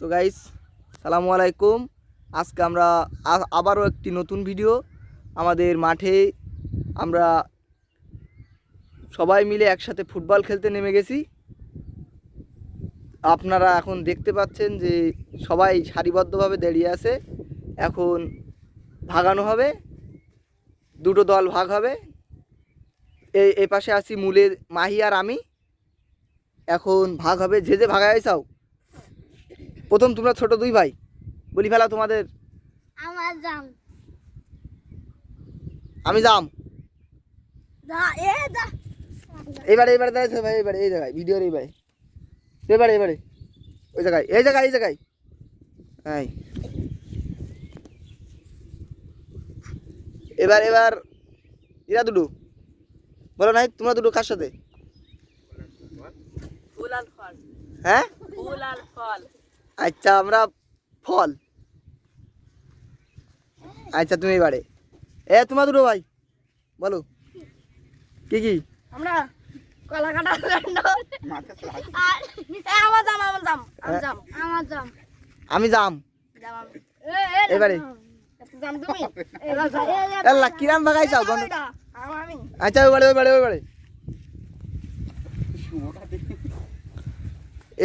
তো গাইস সালামু আলাইকুম। আজকে আমরা আবারও একটি নতুন ভিডিও আমাদের মাঠে আমরা সবাই মিলে একসাথে ফুটবল খেলতে নেমে গেছি। আপনারা এখন দেখতে পাচ্ছেন যে সবাই সারিবদ্ধভাবে দাঁড়িয়ে আছে। এখন ভাগানো হবে, দুটো দল ভাগ হবে। এই এই পাশে আছি মূলের মাহি আর আমি। এখন ভাগ হবে, যে যে ভাগায় চাও। প্রথম তোমরা ছোট দুই ভাই বলি ফেলা তোমাদের। আমার জাম। আমি যাম দা এ দা। এবারে এবারে দাঁড়াইছে ভাই এবারে এই জায়গায় ভিডিওর এইবারে এবারে এবারে। ওই জায়গায় এই জায়গায় এই জায়গায়। হ্যাঁ এবার এবার এরা দুটো। বলো নাই তোমরা দুটো কার সাথে? ফুল আর ফল। হ্যাঁ? ফুল আর ফল। আচ্ছা আমরা ফল। আচ্ছা তুমি এবারে। এ তোমার দুটো ভাই বলো। কি কি? আমরা কলা কাটা আমার জাম আমার জাম আমার জাম আমার জাম। আমি জাম। এবারে। কিরাম ভাগাই চাও আচ্ছা ওইবারে ওইবারে ওইবারে।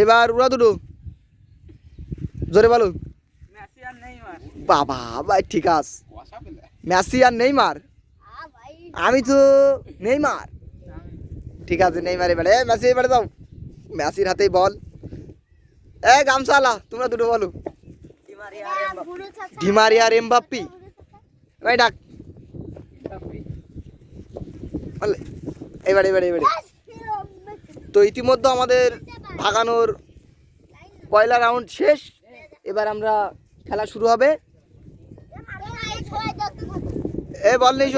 এবার ওরা দুটো। জোরে বলো। মেসি আর নেইমার। বাবা ভাই ঠিক আছে। মেসি আর নেইমার? আমি তো নেইমার। ঠিক আছে নেইমার এবারে। এ মেসি এবারে দাও। মেসির হাতেই বল। এ গামসালা তোমরা দুটো বলো। ডিমারি আর এমবাপ্পি। ভাই ডাক। এবারে এবারে এবারে। তো ইতিমধ্যে আমাদের ভাগানোর পয়লা রাউন্ড শেষ। এবার আমরা খেলা শুরু হবে। এ বল নেই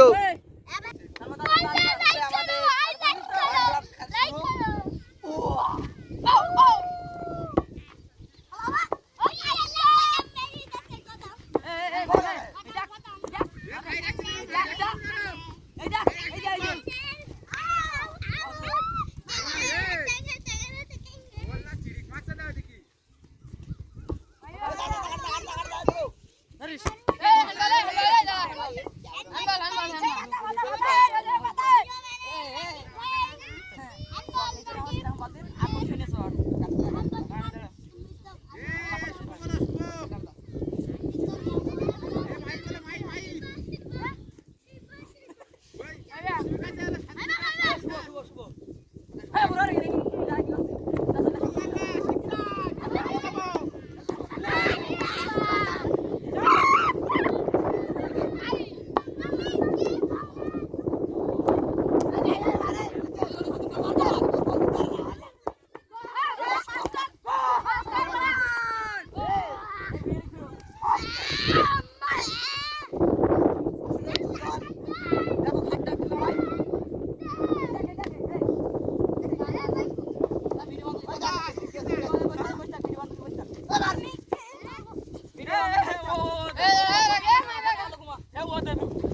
Tamam.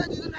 Dikkat edin.